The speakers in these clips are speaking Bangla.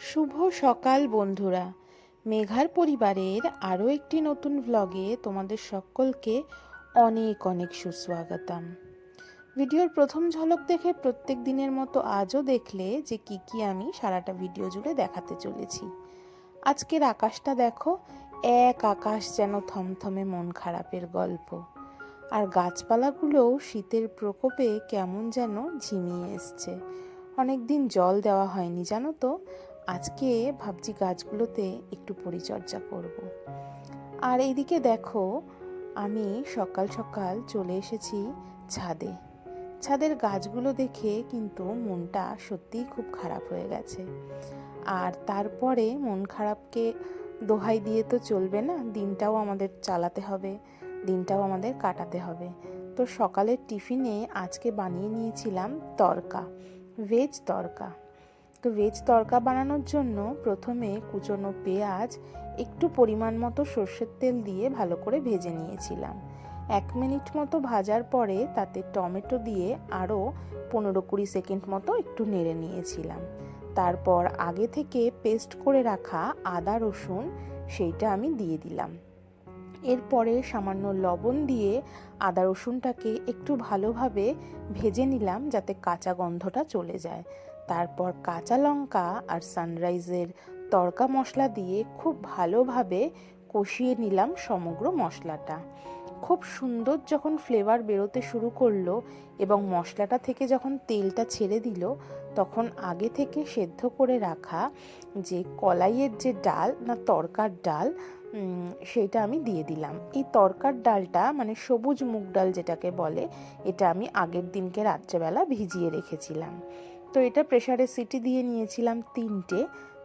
শুভ সকাল বন্ধুরা। মেঘার পরিবারের আরও একটি নতুন ভ্লগে তোমাদের সকলকে অনেক অনেক সুস্বাগতম। ভিডিওর প্রথম ঝলক দেখে প্রত্যেক দিনের মতো আজও দেখলে যে কি কি আমি সারাটা ভিডিও জুড়ে দেখাতে চলেছি। আজকের আকাশটা দেখো, এক আকাশ যেন থমথমে মন খারাপের গল্প। আর গাছপালাগুলোও শীতের প্রকোপে কেমন যেন ঝিমিয়ে এসছে। অনেক দিন জল দেওয়া হয়নি, জানো তো? আজকে ভাবছি গাছগুলোতে একটু পরিচর্যা করব। আর এইদিকে দেখো, আমি সকাল সকাল চলে এসেছি ছাদে। ছাদের গাছগুলো দেখে কিন্তু মনটা সত্যিই খুব খারাপ হয়ে গেছে। আর তারপরে মন খারাপকে দোহাই দিয়ে তো চলবে না, দিনটাও আমাদের চালাতে হবে, দিনটাও আমাদের কাটাতে হবে। তো সকালের টিফিনে আজকে বানিয়ে নিয়েছিলাম তরকা ভেজ তরকা। তো ভেজ তরকা বানানোর জন্য প্রথমে কুচনো পেঁয়াজ, একটু পরিমাণ মতো সর্ষের তেল দিয়ে ভালো করে ভেজে নিয়েছিলাম। এক মিনিট মতো ভাজার পরে তাতে টমেটো দিয়ে আরও পনেরো কুড়ি সেকেন্ড মতো একটু নেড়ে নিয়েছিলাম। তারপর আগে থেকে পেস্ট করে রাখা আদা রসুন, সেইটা আমি দিয়ে দিলাম। এরপরে সামান্য লবণ দিয়ে আদা রসুনটাকে একটু ভালোভাবে ভেজে নিলাম যাতে কাঁচা গন্ধটা চলে যায়। তারপর কাঁচা লঙ্কা আর সানরাইজের তড়কা মশলা দিয়ে খুব ভালোভাবে কষিয়ে নিলাম সমগ্র মশলাটা। খুব সুন্দর যখন ফ্লেভার বেরোতে শুরু করল এবং মশলাটা থেকে যখন তেলটা ছেড়ে দিল, তখন আগে থেকে সেদ্ধ করে রাখা যে কলাইয়ের যে ডাল না তরকার ডাল সেইটা আমি দিয়ে দিলাম। এই তরকার ডালটা মানে সবুজ মুগ ডাল যেটাকে বলে, এটা আমি আগের দিনকে রাত্রেবেলা ভিজিয়ে রেখেছিলাম। তো এটা প্রেশারে সিটি দিয়ে নিয়েছিলাম তিনটে।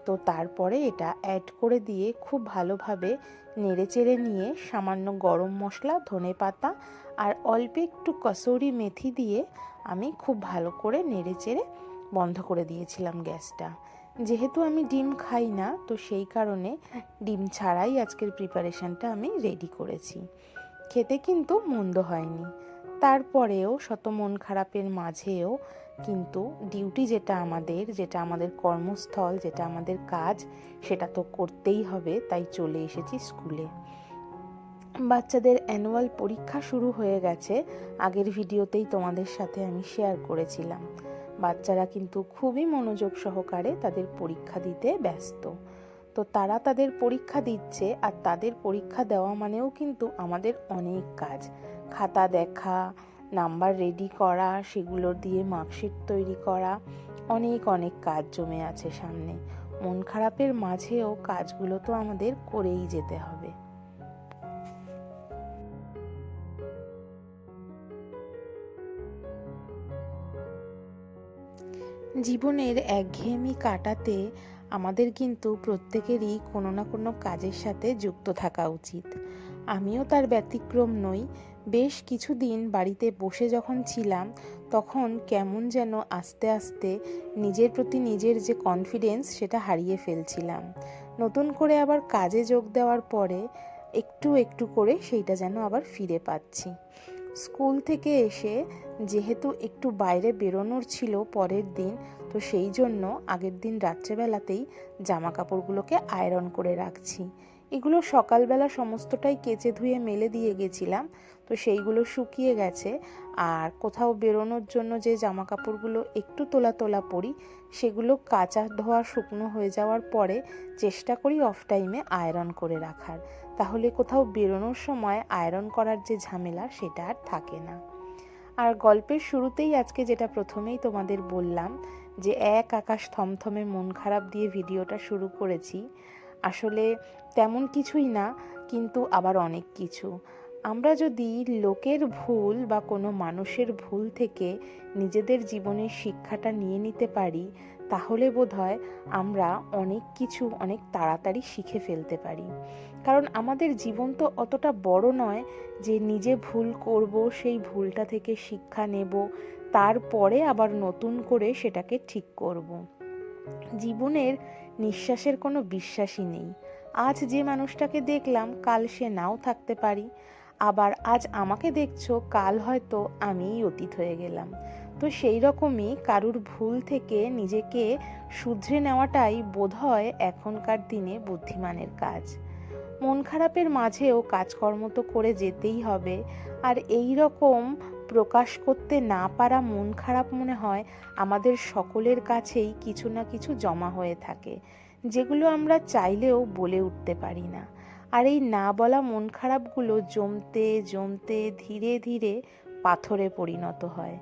তো তারপরে এটা অ্যাড করে দিয়ে খুব ভালোভাবে নেড়ে চেড়ে নিয়ে সামান্য গরম মশলা, ধনে পাতা আর অল্প একটু কসৌরি মেথি দিয়ে আমি খুব ভালো করে নেড়ে চেড়ে বন্ধ করে দিয়েছিলাম গ্যাসটা। যেহেতু আমি ডিম খাই না, তো সেই কারণে ডিম ছাড়াই আজকের প্রিপারেশনটা আমি রেডি করেছি। খেতে কিন্তু মন্দ হয়নি। তারপরেও শত মন খারাপের মাঝেও কিন্তু ডিউটি যেটা আমাদের যেটা আমাদের কর্মস্থল, যেটা আমাদের কাজ, সেটা তো করতেই হবে, তাই চলে এসেছি স্কুলে বাচ্চাদের অ্যানুয়াল পরীক্ষা শুরু হয়ে গেছে, আগের ভিডিওতেই তোমাদের সাথে আমি শেয়ার করেছিলাম। বাচ্চারা কিন্তু খুবই মনোযোগ সহকারে তাদের পরীক্ষা দিতে ব্যস্ত। তো তারা তাদের পরীক্ষা দিচ্ছে, আর তাদের পরীক্ষা দেওয়া মানেও কিন্তু আমাদের অনেক কাজ। খাতা দেখা নাম্বার রেডি করা, সেগুলো দিয়ে মার্কশিট তৈরি করা, অনেক অনেক কাজ জমে আছে সামনে। মন খারাপের মাঝেও কাজগুলো তো আমাদের করেই যেতে হবে। জীবনের একঘেয়েমি কাটাতে আমাদের কিন্তু প্রত্যেকেরই কোনো না কোনো কাজের সাথে যুক্ত থাকা উচিত। আমিও তার ব্যতিক্রম নই বেশ কিছুদিন বাড়িতে বসে যখন ছিলাম, তখন কেমন যেন আস্তে আস্তে নিজের প্রতি নিজের যে কনফিডেন্স সেটা হারিয়ে ফেলছিলাম। নতুন করে আবার কাজে যোগ দেওয়ার পরে একটু একটু করে সেইটা যেন আবার ফিরে পাচ্ছি। স্কুল থেকে এসে যেহেতু একটু বাইরে বেরোনোর ছিল পরের দিন, তো সেই জন্য আগের দিন রাত্রেবেলাতেই জামা কাপড়গুলোকে আয়রন করে রাখছি। এগুলো সকালবেলা সমস্তটাই কেচে ধুয়ে মেলে দিয়ে গেছিলাম, তো সেইগুলো শুকিয়ে গেছে। আর কোথাও বেরোনোর জন্য যে জামা কাপড়গুলো একটু তোলা তোলা পরি, সেগুলো কাঁচা ধোয়া শুকনো হয়ে যাওয়ার পরে চেষ্টা করি অফ টাইমে আয়রন করে রাখার। তাহলে কোথাও বেরোনোর সময় আয়রন করার যে ঝামেলা, সেটা আর থাকে না। আর গল্পের শুরুতেই আজকে যেটা প্রথমেই তোমাদের বললাম, যে এক আকাশ থমথমে মন খারাপ দিয়ে ভিডিওটা শুরু করেছি। আসলে তেমন কিছুই না, কিন্তু আবার অনেক কিছু। আমরা যদি লোকের ভুল বা কোনো মানুষের ভুল থেকে নিজেদের জীবনের শিক্ষাটা নিয়ে নিতে পারি, তাহলে বোধ হয় আমরা অনেক কিছু অনেক তাড়াতাড়ি শিখে ফেলতে পারি। কারণ আমাদের জীবন তো অতটা বড় নয় যে নিজে ভুল করব, সেই ভুলটা থেকে শিক্ষা নেব, তারপরে আবার নতুন করে সেটাকে ঠিক করব। জীবনের নিঃশ্বাসের কোনো বিশ্বাসই নেই। আজ যে মানুষটাকে দেখলাম, কাল সে নাও থাকতে পারি। আবার আজ আমাকে দেখছ, কাল হয়তো আমিই অতীত হয়ে গেলাম। তো সেই রকমই কারুর ভুল থেকে নিজেকে শুধরে নেওয়াটাই বোধহয় এখনকার দিনে বুদ্ধিমানের কাজ। মন খারাপের মাঝেও কাজকর্ম তো করে যেতেই হবে। আর এই রকম প্রকাশ করতে না পারা মন খারাপ মনে হয় আমাদের সকলের কাছেই কিছু না কিছু জমা হয়ে থাকে, যেগুলো আমরা চাইলেও বলে উঠতে পারি না। আর এই না বলা মন খারাপগুলো জমতে জমতে ধীরে ধীরে পাথরে পরিণত হয়।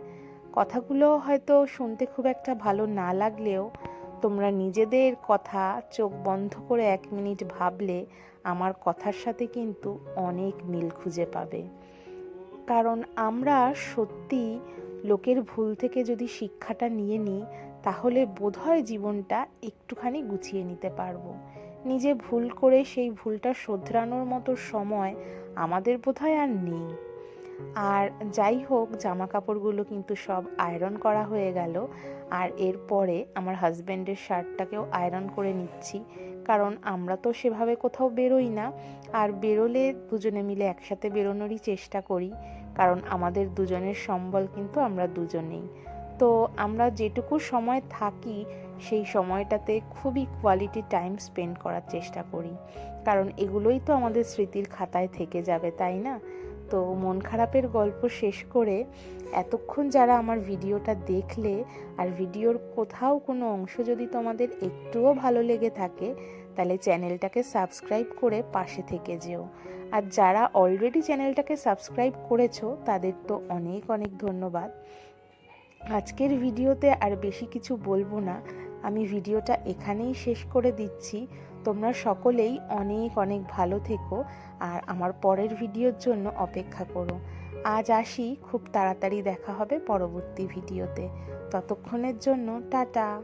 কথাগুলো হয়তো শুনতে খুব একটা ভালো না লাগলেও তোমরা নিজেদের কথা চোখ বন্ধ করে এক মিনিট ভাবলে আমার কথার সাথে কিন্তু অনেক মিল খুঁজে পাবে। কারণ আমরা সত্যি লোকের ভুল থেকে যদি শিক্ষাটা নিয়ে নিই, তাহলে বোধহয় জীবনটা একটুখানি গুছিয়ে নিতে পারব। নিজে ভুল করে সেই ভুলটা শোধরানোর মতো সময় আমাদের বোধহয় আর নেই। আর যাই হোক জামা কাপড়গুলো কিন্তু সব আয়রন করা হয়ে গেল। আর এরপরে আমার হাজব্যান্ডের শার্টটাকেও আয়রন করে নিচ্ছি। কারণ আমরা তো সেভাবে কোথাও বেরোই না। আর বেরোলে দুজনে মিলে একসাথে বেরোনোরই চেষ্টা করি, কারণ আমাদের দুজনের সম্বল কিন্তু আমরা দুজনেই। তো আমরা যেটুকু সময় থাকি, সেই সময়টাতে খুবই কোয়ালিটি টাইম স্পেন্ড করার চেষ্টা করি। কারণ এগুলোই তো আমাদের স্মৃতির খাতায় থেকে যাবে, তাই না? তো মন খারাপের গল্প শেষ করে এতক্ষণ যারা আমার ভিডিওটা দেখলে, আর ভিডিওর কোথাও কোনো অংশ যদি তোমাদের একটুও ভালো লেগে থাকে তাহলে চ্যানেলটাকে সাবস্ক্রাইব করে পাশে থেকে যেও। আর যারা অলরেডি চ্যানেলটাকে সাবস্ক্রাইব করেছ, তাদের তো অনেক অনেক ধন্যবাদ। আজকের ভিডিওতে আর বেশি কিছু বলব না। আমি ভিডিওটা এখানেই শেষ করে দিচ্ছি। তোমরা সকলেই অনেক অনেক ভালো থেকো আর আমার পরের ভিডিওর জন্য অপেক্ষা করো। আজ আসি, খুব তাড়াতাড়ি দেখা হবে পরবর্তী ভিডিওতে। ততক্ষণের জন্য টাটা।